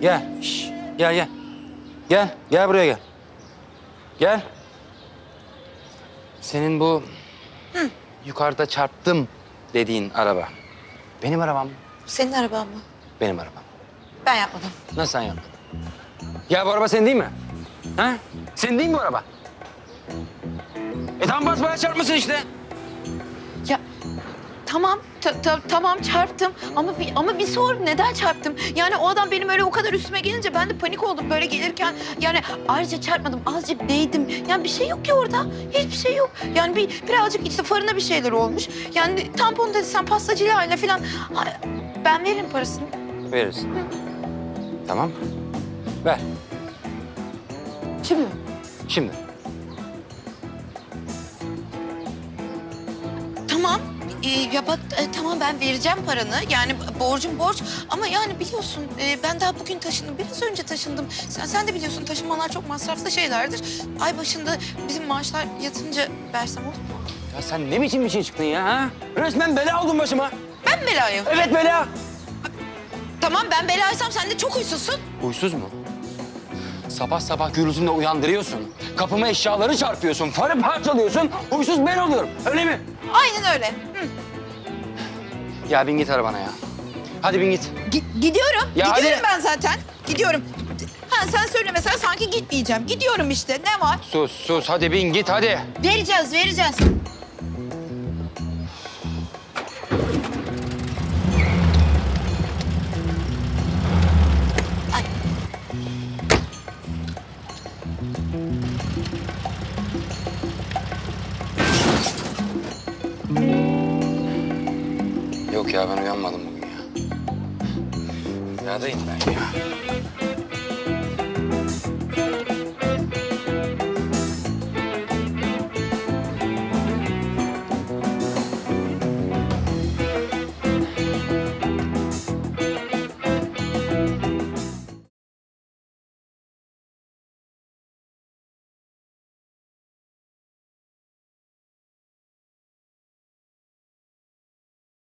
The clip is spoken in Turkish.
Gel. Şş, gel gel. Gel. Gel buraya gel. Gel. Senin bu yukarıda çarptım dediğin araba. Benim arabam mı? Senin araban mı? Benim arabam. Ben yapmadım. Nasıl sen yaptın? Ya bu araba senin değil mi? Ha? Senin değil mi bu araba? E tam basmaya çarpmışsın işte. Ya tamam ta- ta- tamam çarptım ama bir ama bir sor neden çarptım? Yani o adam benim öyle o kadar üstüme gelince ben de panik oldum böyle gelirken. Yani ayrıca çarpmadım azıcık değdim. Yani bir şey yok ki orada. Hiçbir şey yok. Yani bir birazcık işte farına bir şeyler olmuş. Yani tampon dedi sen pastacıyla aile falan. Ay, Ben veririm parasını. Verirsin. Tamam. Ver. Şimdi mi? Şimdi. Ee, ya bak e, tamam ben vereceğim paranı. Yani borcum borç. Ama yani biliyorsun e, ben daha bugün taşındım. Biraz önce taşındım. Sen, sen de biliyorsun taşınmalar çok masraflı şeylerdir. Ay başında bizim maaşlar yatınca versem olur mu? Ya sen ne biçim bir şey çıktın ya ha? Resmen bela oldun başıma. Ben belayım. Evet bela. Tamam ben belaysam sen de çok huysuzsun. Huysuz mu? Sabah sabah gürültünle uyandırıyorsun. Kapıma eşyaları çarpıyorsun. Farı parçalıyorsun. Huysuz ben oluyorum. Öyle mi? Aynen öyle. Hı. Ya bin git arabana ya. Hadi bin git. Gi- gidiyorum. Ya gidiyorum hadi. ben zaten. Gidiyorum. Ha sen söyle mesela sanki gitmeyeceğim. Gidiyorum işte. Ne var? Sus sus hadi bin git hadi. Vereceğiz, vereceğiz. Yok ya ben uyanmadım bugün ya. Rüyadayım ben ya.